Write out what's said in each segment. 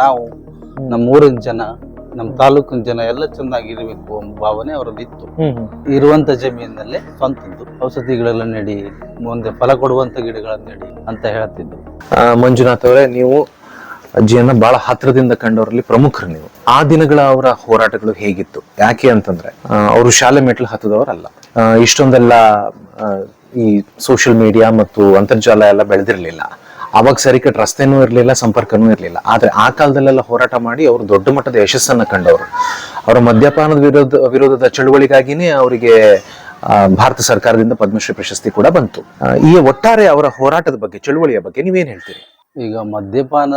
ನಾವು ನಮ್ಮ ಊರಿನ ಜನ ನಮ್ಮ ತಾಲೂಕಿನ ಜನ ಎಲ್ಲ ಚೆನ್ನಾಗಿರ್ಬೇಕು ಎಂಬ ಭಾವನೆ ಅವರಲ್ಲಿ ಇತ್ತು. ಇರುವಂತ ಜಮೀನಿನಲ್ಲೇ ಸ್ವಂತದ್ದು. ಔಷಧಿಗಳೆಲ್ಲ ನೆಡಿ ಮುಂದೆ ಫಲ ಕೊಡುವಂತ ಗಿಡಗಳನ್ನ ನೆಡಿ ಅಂತ ಹೇಳ್ತಿದ್ದು ಮಂಜುನಾಥ್ ಅವರೇ ನೀವು ಅಜ್ಜಿಯನ್ನ ಬಹಳ ಹತ್ತಿರದಿಂದ ಕಂಡವರಲ್ಲಿ ಪ್ರಮುಖರು ನೀವು. ಆ ದಿನಗಳ ಅವರ ಹೋರಾಟಗಳು ಹೇಗಿತ್ತು? ಯಾಕೆ ಅಂತಂದ್ರೆ ಅವರು ಶಾಲೆ ಮೆಟ್ಲು ಹತ್ತದವರಲ್ಲ. ಅಲ್ಲ ಇಷ್ಟೊಂದೆಲ್ಲ ಈ ಸೋಷಿಯಲ್ ಮೀಡಿಯಾ ಮತ್ತು ಅಂತರ್ಜಾಲ ಎಲ್ಲ ಬೆಳೆದಿರ್ಲಿಲ್ಲ. ಅವಾಗ ಸರಿಕಟ್ ರಸ್ತೆನೂ ಇರಲಿಲ್ಲ ಸಂಪರ್ಕನೂ ಇರಲಿಲ್ಲ. ಆದ್ರೆ ಆ ಕಾಲದಲ್ಲೆಲ್ಲ ಹೋರಾಟ ಮಾಡಿ ಅವರು ದೊಡ್ಡ ಮಟ್ಟದ ಯಶಸ್ಸನ್ನ ಕಂಡವರು. ಅವರ ಮದ್ಯಪಾನದ ವಿರೋಧ ವಿರೋಧದ ಚಳುವಳಿಗಾಗಿನೇ ಅವರಿಗೆ ಭಾರತ ಸರ್ಕಾರದಿಂದ ಪದ್ಮಶ್ರೀ ಪ್ರಶಸ್ತಿ ಕೂಡ ಬಂತು. ಈ ಒಟ್ಟಾರೆ ಅವರ ಹೋರಾಟದ ಬಗ್ಗೆ ಚಳುವಳಿಯ ಬಗ್ಗೆ ನೀವೇನು ಹೇಳ್ತೀರಿ? ಈಗ ಮದ್ಯಪಾನ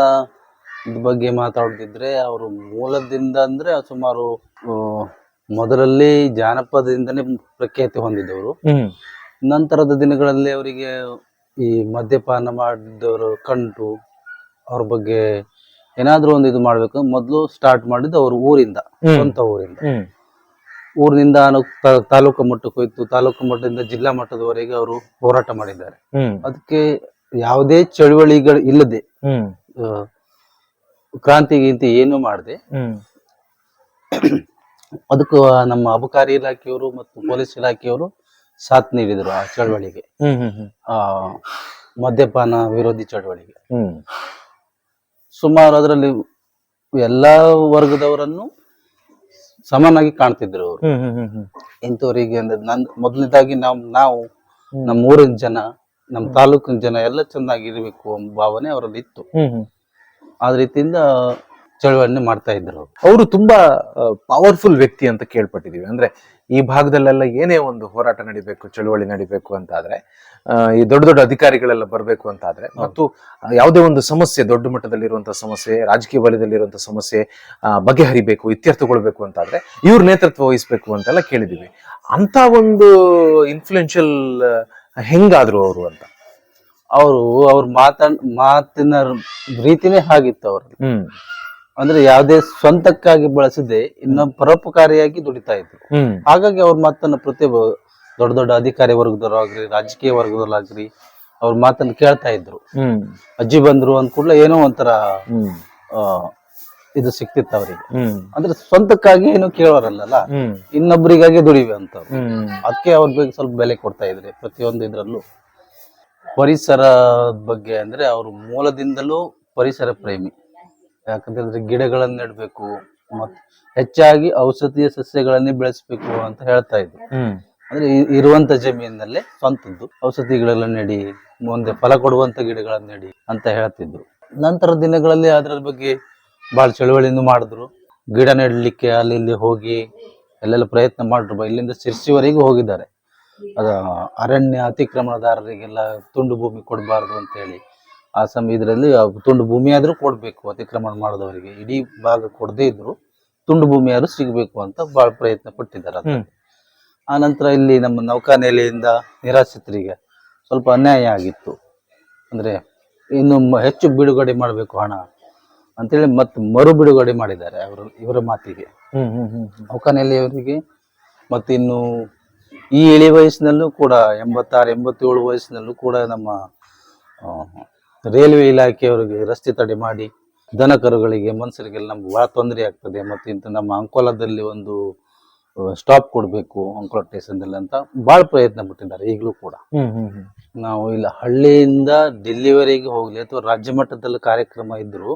ಬಗ್ಗೆ ಮಾತಾಡೋದಿದ್ರೆ ಅವರು ಮೂಲದಿಂದ ಅಂದ್ರೆ ಸುಮಾರು ಮೊದಲಲ್ಲಿ ಜಾನಪದದಿಂದನೇ ಪ್ರಖ್ಯಾತಿ ಹೊಂದಿದ್ದವರು ನಂತರದ ದಿನಗಳಲ್ಲಿ ಅವರಿಗೆ ಈ ಮದ್ಯಪಾನ ಮಾಡಿದವರು ಕಂಡು ಅವ್ರ ಬಗ್ಗೆ ಏನಾದ್ರೂ ಒಂದು ಇದು ಮಾಡ್ಬೇಕು. ಮೊದಲು ಸ್ಟಾರ್ಟ್ ಮಾಡಿದ್ದು ಅವ್ರ ಊರಿಂದ ಸ್ವಂತ ಊರಿಂದ. ಊರಿನಿಂದ ತಾಲೂಕು ಮಟ್ಟಕ್ಕೆ ಹೋಯ್ತು. ತಾಲೂಕು ಮಟ್ಟದಿಂದ ಜಿಲ್ಲಾ ಮಟ್ಟದವರೆಗೆ ಅವರು ಹೋರಾಟ ಮಾಡಿದ್ದಾರೆ. ಅದಕ್ಕೆ ಯಾವುದೇ ಚಳುವಳಿಗಳು ಇಲ್ಲದೆ ಕ್ರಾಂತಿಗಿಂತ ಕ್ರಾಂತಿ ಗಿಂತಿ ಏನು ಮಾಡದೆ ಅದಕ್ಕೂ ನಮ್ಮ ಅಬಕಾರಿ ಇಲಾಖೆಯವರು ಮತ್ತು ಪೊಲೀಸ್ ಇಲಾಖೆಯವರು ಸಾಥ್ ನೀಡಿದ್ರು ಆ ಚಳವಳಿಗೆ. ಆ ಮದ್ಯಪಾನ ವಿರೋಧಿ ಚಳವಳಿಗೆ. ಸುಮಾರು ಅದರಲ್ಲಿ ಎಲ್ಲಾ ವರ್ಗದವರನ್ನು ಸಮನಾಗಿ ಕಾಣ್ತಿದ್ರು ಅವರು. ಇಂಥವರಿಗೆ ಅಂದ್ರೆ ನನ್ ಮೊದಲನೇದಾಗಿ ನಾವು ನಾವು ನಮ್ಮ ಊರಿನ ಜನ ನಮ್ಮ ತಾಲೂಕಿನ ಜನ ಎಲ್ಲ ಚೆನ್ನಾಗಿರ್ಬೇಕು ಎಂಬ ಭಾವನೆ ಅವರಲ್ಲಿ ಇತ್ತು. ಆ ರೀತಿಯಿಂದ ಚಳವಳಿ ಮಾಡ್ತಾ ಇದ್ರು ಅವರು. ತುಂಬಾ ಪವರ್ಫುಲ್ ವ್ಯಕ್ತಿ ಅಂತ ಕೇಳ್ಪಟ್ಟಿದೀವಿ. ಅಂದ್ರೆ ಈ ಭಾಗದಲ್ಲೆಲ್ಲ ಏನೇ ಒಂದು ಹೋರಾಟ ನಡಿಬೇಕು ಚಳುವಳಿ ನಡಿಬೇಕು ಅಂತ ಆದ್ರೆ ಈ ದೊಡ್ಡ ದೊಡ್ಡ ಅಧಿಕಾರಿಗಳೆಲ್ಲ ಬರಬೇಕು ಅಂತ ಆದ್ರೆ ಮತ್ತು ಯಾವುದೇ ಒಂದು ಸಮಸ್ಯೆ ದೊಡ್ಡ ಮಟ್ಟದಲ್ಲಿರುವಂತಹ ಸಮಸ್ಯೆ ರಾಜಕೀಯ ವಲಯದಲ್ಲಿರುವಂತಹ ಸಮಸ್ಯೆ ಬಗೆಹರಿಬೇಕು ಇತ್ಯರ್ಥಗೊಳ್ಬೇಕು ಅಂತ ಆದ್ರೆ ಇವ್ರ ನೇತೃತ್ವ ವಹಿಸ್ಬೇಕು ಅಂತೆಲ್ಲ ಕೇಳಿದೀವಿ. ಅಂತ ಒಂದು ಇನ್ಫ್ಲುಯೆನ್ಷಿಯಲ್ ಹೆಂಗಾದ್ರು ಅವರು ಅಂತ? ಅವರು ಅವ್ರ ಮಾತಾಡ್ ಮಾತಿನ ರೀತಿನೇ ಹಾಗಿತ್ತು ಹ್ಮ್. ಅಂದ್ರೆ ಯಾವುದೇ ಸ್ವಂತಕ್ಕಾಗಿ ಬಳಸದೆ ಇನ್ನೊಬ್ಬ ಪರೋಪಕಾರಿಯಾಗಿ ದುಡಿತಾ ಇದ್ರು. ಹಾಗಾಗಿ ಅವ್ರ ಮಾತನ್ನ ಪ್ರತಿ ದೊಡ್ಡ ದೊಡ್ಡ ಅಧಿಕಾರಿ ವರ್ಗದವರು ವರ್ಗದವರಾಗ್ರಿ ರಾಜಕೀಯ ವರ್ಗದವರಾಗ್ರಿ ಅವ್ರ ಮಾತನ್ನ ಕೇಳ್ತಾ ಇದ್ರು. ಅಜ್ಜಿ ಬಂದ್ರು ಅಂದ ಕೂಡಲೇ ಏನೋ ಒಂಥರ ಇದು ಸಿಕ್ತಿತ್ತು ಅವರಿಗೆ. ಅಂದ್ರೆ ಸ್ವಂತಕ್ಕಾಗಿ ಏನು ಕೇಳೋರಲ್ಲ ಇನ್ನೊಬ್ಬರಿಗಾಗಿ ದುಡಿವೆ ಅಂತ ಅದಕ್ಕೆ ಅವ್ರ ಬಗ್ಗೆ ಸ್ವಲ್ಪ ಬೆಲೆ ಕೊಡ್ತಾ ಇದ್ರೆ ಪ್ರತಿಯೊಂದು ಇದ್ರಲ್ಲೂ. ಪರಿಸರ ಬಗ್ಗೆ ಅಂದ್ರೆ ಅವ್ರ ಮೂಲದಿಂದಲೂ ಪರಿಸರ ಪ್ರೇಮಿ. ಯಾಕಂತಂದ್ರೆ ಗಿಡಗಳನ್ನ ನೆಡ್ಬೇಕು ಮತ್ತು ಹೆಚ್ಚಾಗಿ ಔಷಧೀಯ ಸಸ್ಯಗಳನ್ನೇ ಬೆಳೆಸಬೇಕು ಅಂತ ಹೇಳ್ತಾ ಇದ್ರು. ಅಂದ್ರೆ ಇರುವಂತ ಜಮೀನಿನಲ್ಲೇ ಸ್ವಂತದ್ದು. ಔಷಧಿಗಳೆಲ್ಲ ನೆಡಿ ಮುಂದೆ ಫಲ ಕೊಡುವಂತ ಗಿಡಗಳನ್ನ ನೆಡಿ ಅಂತ ಹೇಳ್ತಿದ್ರು. ನಂತರ ದಿನಗಳಲ್ಲಿ ಅದರ ಬಗ್ಗೆ ಬಹಳ ಚಳುವಳಿಯನ್ನು ಮಾಡಿದ್ರು. ಗಿಡ ನೆಡಲಿಕ್ಕೆ ಅಲ್ಲಿ ಇಲ್ಲಿ ಹೋಗಿ ಎಲ್ಲೆಲ್ಲ ಪ್ರಯತ್ನ ಮಾಡಿದ್ರು ಇಲ್ಲಿಂದ ಶಿರ್ಸಿವರೆಗೂ ಹೋಗಿದ್ದಾರೆ. ಅದ ಅರಣ್ಯ ಅತಿಕ್ರಮಣದಾರರಿಗೆಲ್ಲ ತುಂಡು ಭೂಮಿ ಕೊಡಬಾರ್ದು ಅಂತ ಹೇಳಿ. ಆ ಸಮಯದಲ್ಲಿ ಇದರಲ್ಲಿ ತುಂಡು ಭೂಮಿ ಕೊಡಬೇಕು ಕೊಡ್ಬೇಕು ಅತಿಕ್ರಮಣ ಮಾಡಿದವರಿಗೆ. ಇಡೀ ಭಾಗ ಕೊಡದೇ ಇದ್ರು ತುಂಡು ಭೂಮಿ ಆದ್ರೂ ಸಿಗ್ಬೇಕು ಅಂತ ಬಹಳ ಪ್ರಯತ್ನ ಪಟ್ಟಿದ್ದಾರೆ. ಆ ನಂತರ ಇಲ್ಲಿ ನಮ್ಮ ನೌಕಾನೆಲೆಯಿಂದ ನಿರಾಶ್ರಿತರಿಗೆ ಸ್ವಲ್ಪ ಅನ್ಯಾಯ ಆಗಿತ್ತು. ಅಂದ್ರೆ ಇನ್ನು ಹೆಚ್ಚು ಬಿಡುಗಡೆ ಮಾಡಬೇಕು ಹಣ ಅಂತೇಳಿ ಮತ್ತೆ ಮರು ಬಿಡುಗಡೆ ಮಾಡಿದ್ದಾರೆ ಅವರು ಇವರ ಮಾತಿಗೆ. ನೌಕಾನೆಲೆಯವರಿಗೆ ಮತ್ತು ಇನ್ನು ಈ ಇಳಿ ವಯಸ್ಸಿನಲ್ಲೂ ಕೂಡ ಎಂಬತ್ತಾರು ಎಂಬತ್ತೇಳು ವಯಸ್ಸಿನಲ್ಲೂ ಕೂಡ ನಮ್ಮ ರೈಲ್ವೆ ಇಲಾಖೆಯವರಿಗೆ ರಸ್ತೆ ತಡೆ ಮಾಡಿ ದನ ಕರುಗಳಿಗೆ ಮನುಷ್ಯರಿಗೆಲ್ಲ ನಮ್ಗೆ ಭಾಳ ತೊಂದರೆ ಆಗ್ತದೆ ಮತ್ತು ಇಂಥ ನಮ್ಮ ಅಂಕೋಲದಲ್ಲಿ ಒಂದು ಸ್ಟಾಪ್ ಕೊಡಬೇಕು ಅಂಕೋಲ ಸ್ಟೇಷನ್ದಲ್ಲಿ ಅಂತ ಭಾಳ ಪ್ರಯತ್ನ ಪಟ್ಟಿದ್ದಾರೆ ಈಗಲೂ ಕೂಡ. ನಾವು ಇಲ್ಲ ಹಳ್ಳಿಯಿಂದ ಡೆಲ್ಲಿವರೆಗೆ ಹೋಗಲಿ ಅಥವಾ ರಾಜ್ಯ ಮಟ್ಟದಲ್ಲಿ ಕಾರ್ಯಕ್ರಮ ಇದ್ದರೂ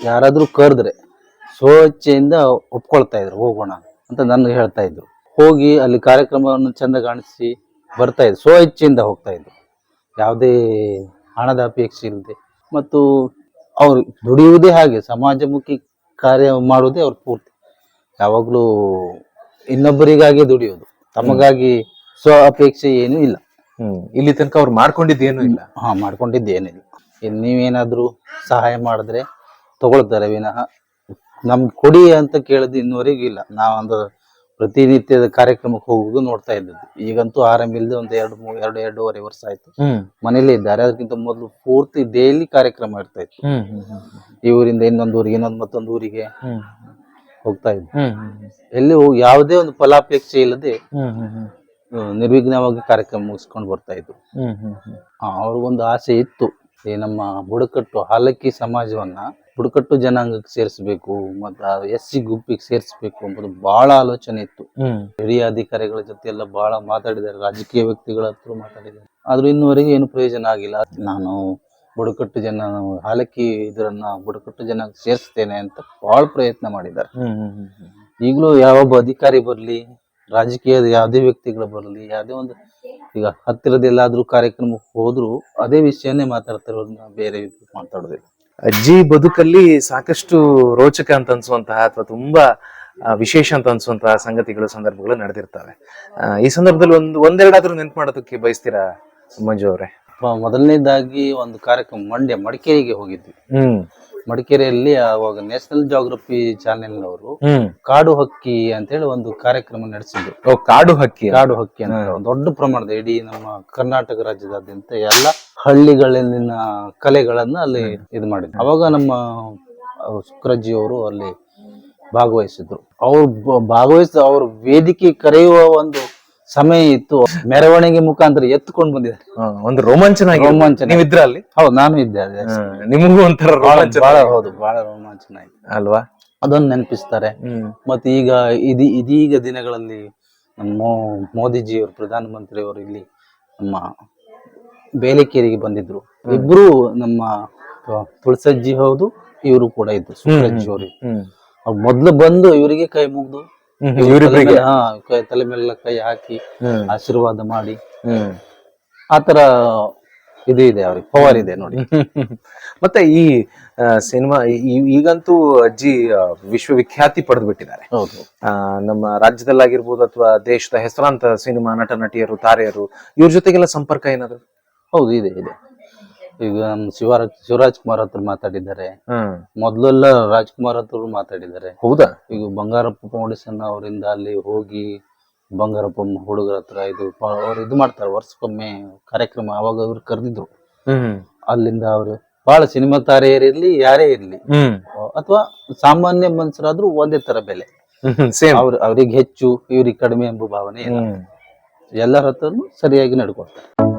ಯಾರಾದರೂ ಕರೆದ್ರೆ ಸ್ವಚ್ಛೆಯಿಂದ ಒಪ್ಕೊಳ್ತಾ ಇದ್ರು ಹೋಗೋಣ ಅಂತ ನನಗೆ ಹೇಳ್ತಾ ಇದ್ರು. ಹೋಗಿ ಅಲ್ಲಿ ಕಾರ್ಯಕ್ರಮವನ್ನು ಚಂದ ಕಾಣಿಸಿ ಬರ್ತಾ ಇದ್ರು ಸ್ವ ಇಚ್ಛೆಯಿಂದ ಹೋಗ್ತಾ ಇದ್ರು. ಯಾವುದೇ ಹಣದ ಅಪೇಕ್ಷೆ ಇಲ್ಲದೆ ಮತ್ತು ಅವರು ದುಡಿಯುವುದೇ ಹಾಗೆ ಸಮಾಜಮುಖಿ ಕಾರ್ಯ ಮಾಡುವುದೇ ಅವ್ರ ಪೂರ್ತಿ. ಯಾವಾಗಲೂ ಇನ್ನೊಬ್ಬರಿಗಾಗಿ ದುಡಿಯೋದು ತಮಗಾಗಿ ಸ್ವ ಅಪೇಕ್ಷೆ ಏನೂ ಇಲ್ಲ. ಹ್ಮ್. ಇಲ್ಲಿ ತನಕ ಅವ್ರು ಮಾಡ್ಕೊಂಡಿದ್ದೇನು ಇಲ್ಲ. ಹಾ ಮಾಡ್ಕೊಂಡಿದ್ದೇನು ಏನಿಲ್ಲ ಇನ್ನು ನೀವೇನಾದ್ರೂ ಸಹಾಯ ಮಾಡಿದ್ರೆ ತಗೊಳ್ತಾರೆ ವಿನಃ. ನಮ್ಗೆ ಕೊಡಿ ಅಂತ ಕೇಳಿದ್ದು ಇನ್ನುವರೆಗೂ ಇಲ್ಲ. ನಾವೊಂದು ಪ್ರತಿನಿತ್ಯದ ಕಾರ್ಯಕ್ರಮಕ್ಕೆ ಹೋಗುವುದು ನೋಡ್ತಾ ಇದ್ದದ್ದು. ಈಗಂತೂ ಆರಾಮಿಲ್ಲದೆ ಒಂದು ಎರಡು ಮೂರು ಎರಡು ಎರಡೂವರೆ ವರ್ಷ ಆಯ್ತು. ಮನೇಲಿ ಇದ್ದಾರೆ. ಅದಕ್ಕಿಂತ ಮೊದಲು ಪೂರ್ತಿ ಡೈಲಿ ಕಾರ್ಯಕ್ರಮ ಇರ್ತಾ ಇತ್ತು. ಈ ಊರಿಂದ ಇನ್ನೊಂದು ಊರಿಗೆ ಇನ್ನೊಂದು ಮತ್ತೊಂದು ಊರಿಗೆ ಹೋಗ್ತಾ ಇದ್ವಿ ಎಲ್ಲಿ ಹೋಗಿ ಯಾವುದೇ ಒಂದು ಫಲಾಪೇಕ್ಷೆ ಇಲ್ಲದೆ ಆ, ನಿರ್ವಿಘ್ನವಾಗಿ ಕಾರ್ಯಕ್ರಮ ಮುಗಿಸ್ಕೊಂಡು ಬರ್ತಾ ಇದ್ರು. ಅವ್ರಿಗೊಂದು ಆಸೆ ಇತ್ತು. ಈ ನಮ್ಮ ಬುಡಕಟ್ಟು ಹಾಲಕ್ಕಿ ಸಮಾಜವನ್ನ ಬುಡಕಟ್ಟು ಜನಾಂಗಕ್ಕೆ ಸೇರಿಸಬೇಕು ಮತ್ತು ಎಸ್ ಸಿ ಗುಂಪಿಗೆ ಸೇರಿಸಬೇಕು ಅಂಬುದು ಬಹಳ ಆಲೋಚನೆ ಇತ್ತು. ಹಿರಿಯ ಅಧಿಕಾರಿಗಳ ಜೊತೆ ಎಲ್ಲ ಬಹಳ ಮಾತಾಡಿದ್ದಾರೆ ರಾಜಕೀಯ ವ್ಯಕ್ತಿಗಳ ಹತ್ರ ಮಾತಾಡಿದ್ದಾರೆ. ಆದ್ರೂ ಇನ್ನುವರೆಗೆ ಏನು ಪ್ರಯೋಜನ ಆಗಿಲ್ಲ. ನಾನು ಬುಡಕಟ್ಟು ಜನ ಹಾಲಕ್ಕಿ ಇದರನ್ನ ಬುಡಕಟ್ಟು ಜನ ಸೇರಿಸ್ತೇನೆ ಅಂತ ಬಹಳ ಪ್ರಯತ್ನ ಮಾಡಿದ್ದಾರೆ. ಈಗಲೂ ಯಾವೊಬ್ಬ ಅಧಿಕಾರಿ ಬರಲಿ ರಾಜಕೀಯದ ಯಾವುದೇ ವ್ಯಕ್ತಿಗಳು ಬರಲಿ ಯಾವುದೇ ಒಂದು ಈಗ ಹತ್ತಿರದ ಎಲ್ಲಾದ್ರೂ ಕಾರ್ಯಕ್ರಮಕ್ಕೆ ಹೋದ್ರು ಅದೇ ವಿಷಯನೇ ಮಾತಾಡ್ತಾರೆ ಅವ್ರನ್ನ ಬೇರೆ ಮಾತಾಡೋದಿಲ್ಲ. ಅಜ್ಜಿ ಬದುಕಲ್ಲಿ ಸಾಕಷ್ಟು ರೋಚಕ ಅಂತ ಅನ್ಸುವಂತಹ ಅಥವಾ ತುಂಬಾ ವಿಶೇಷ ಅಂತ ಅನ್ಸುವಂತಹ ಸಂಗತಿಗಳು ಸಂದರ್ಭಗಳು ನಡೆದಿರ್ತವೆ. ಆ, ಈ ಸಂದರ್ಭದಲ್ಲಿ ಒಂದು ಒಂದೆರಡಾದ್ರೂ ನೆನಪು ಮಾಡೋದಕ್ಕೆ ಬಯಸ್ತೀರಾ ಮಂಜು ಅವರೇ? ಮೊದಲನೇದಾಗಿ ಒಂದು ಕಾರ್ಯಕ್ರಮ ಮಂಡ್ಯ ಮಡಿಕೇರಿಗೆ ಹೋಗಿದ್ವಿ. ಹ್ಮ್. ಮಡಿಕೇರಿಯಲ್ಲಿ ಅವಾಗ ನ್ಯಾಷನಲ್ ಜಾಗ್ರಫಿ ಚಾನೆಲ್ ಅವರು ಕಾಡು ಹಕ್ಕಿ ಅಂತ ಹೇಳಿ ಒಂದು ಕಾರ್ಯಕ್ರಮ ನಡೆಸಿದ್ರು. ಓ ಕಾಡು ಹಕ್ಕಿ ಕಾಡು ಹಕ್ಕಿ ಅಂತ. ಒಂದು ದೊಡ್ಡ ಪ್ರಮಾಣದ ಇಡೀ ನಮ್ಮ ಕರ್ನಾಟಕ ರಾಜ್ಯದಾದ್ಯಂತ ಎಲ್ಲ ಹಳ್ಳಿಗಳಲ್ಲಿನ ಕಲೆಗಳನ್ನ ಅಲ್ಲಿ ಇದು ಮಾಡಿದ್ರು. ಅವಾಗ ನಮ್ಮ ಸುಕ್ರಜ್ಜಿ ಅವರು ಅಲ್ಲಿ ಭಾಗವಹಿಸಿದ್ರು. ಅವ್ರು ಭಾಗವಹಿಸಿದ ಅವ್ರ ವೇದಿಕೆ ಕರೆಯುವ ಒಂದು ಸಮಯ ಇತ್ತು. ಮೆರವಣಿಗೆ ಮುಖಾಂತರ ಎತ್ಕೊಂಡು ಬಂದಿದ್ದಾರೆ. ಒಂದು ರೋಮಾಂಚನ ರೋಮಾಂಚನ. ನೀವಿದ್ರ ಅಲ್ಲಿ? ಹೌದು ನಾನು ಇದ್ದೆ ಅದೇ ನಿಮಗೂ ಒಂಥರ ರೋಮಾಂಚನ ಬಹಳ ಹೌದು ಬಹಳ ರೋಮಾಂಚನ ಆಯ್ತು. ಅಲ್ವಾ? ಅದೊಂದು ನೆನಪಿಸ್ತಾರೆ. ಮತ್ತೆ ಈಗ ಇದೀ ಇದೀಗ ದಿನಗಳಲ್ಲಿ ನಮ್ಮ ಪ್ರಧಾನ ಮೋದಿಜಿಯವರು ಪ್ರಧಾನಮಂತ್ರಿಯವರು ಇಲ್ಲಿ ನಮ್ಮ ಬೇಲೆಕೇರಿಗೆ ಬಂದಿದ್ರು. ಇಬ್ರು ನಮ್ಮ ತುಳಸಜ್ಜಿ ಹೌದು ಇವರು ಕೂಡ ಇದ್ರು ಸುಬ್ರಜ್ಜಿ ಅವರು ಅವ್ರು ಮೊದ್ಲು ಬಂದು ಇವರಿಗೆ ಕೈ ಮುಗ್ದು ಹ್ಮ್ ಇವ್ರ ತಲೆ ಮೇಲೆ- ಹಾ ಕೈ ತಲೆ ಮೇಲೆಲ್ಲ ಕೈ ಹಾಕಿ ಹ್ಮ್. ಆಶೀರ್ವಾದ ಮಾಡಿ. ಹ್ಮ್. ಆತರ ಇದು ಇದೆ ಅವ್ರಿಗೆ ಪವರ್ ಇದೆ ನೋಡಿ. ಮತ್ತೆ ಈ ಸಿನಿಮಾ ಈಗಂತೂ ಅಜ್ಜಿ ಆ, ವಿಶ್ವವಿಖ್ಯಾತಿ ಪಡೆದು ಬಿಟ್ಟಿದ್ದಾರೆ ಹೌದು ನಮ್ಮ ರಾಜ್ಯದಲ್ಲಾಗಿರ್ಬೋದು ಅಥವಾ ದೇಶದ ಹೆಸರಾಂತ ಸಿನಿಮಾ ನಟ ನಟಿಯರು ತಾರೆಯರು ಇವ್ರ ಜೊತೆಗೆಲ್ಲ ಸಂಪರ್ಕ ಏನಾದ್ರು? ಹೌದು ಇದೆ ಇದೆ. ಈಗ ಶಿವರಾಜ್ ಶಿವರಾಜ್ ಕುಮಾರ್ ಹತ್ರ ಮಾತಾಡಿದ್ದಾರೆ. ಹ್ಮ್. ಮೊದ್ಲೆಲ್ಲ ರಾಜ್ಕುಮಾರ್ ಹತ್ರ ಮಾತಾಡಿದ್ದಾರೆ. ಹೌದಾ? ಈಗ ಬಂಗಾರಪ್ಪ ಫೌಂಡೇಶನ್ ಅವರಿಂದ ಅಲ್ಲಿ ಹೋಗಿ ಬಂಗಾರಪ್ಪ ಹುಡುಗರ ಹತ್ರ ಇದು ಪ- ಅವ್ರು ಇದು ಮಾಡ್ತಾರೆ ವರ್ಷಕ್ಕೊಮ್ಮೆ ಕಾರ್ಯಕ್ರಮ ಅವಾಗ ಅವ್ರು ಕರೆದಿದ್ರು. ಹ್ಮ್ ಅಲ್ಲಿಂದ ಅವರು ಬಹಳ ಸಿನಿಮಾ ತಾರೆಯರಿರ್ಲಿ ಯಾರೇ ಇರ್ಲಿ. ಹ್ಮ್. ಅಥವಾ ಸಾಮಾನ್ಯ ಮನುಷ್ಯರಾದ್ರೂ ಒಂದೇ ತರ ಬೆಲೆ. ಸೇಮ್. ಅವ್ರ ಅವ್ರಿಗೆ ಹೆಚ್ಚು ಇವ್ರಿಗೆ ಕಡಿಮೆ ಎಂಬ ಭಾವನೆ ಇಲ್ಲ. ಎಲ್ಲರ ಹತ್ರನು ಸರಿಯಾಗಿ ನಡ್ಕೊಳ್ತಾರೆ.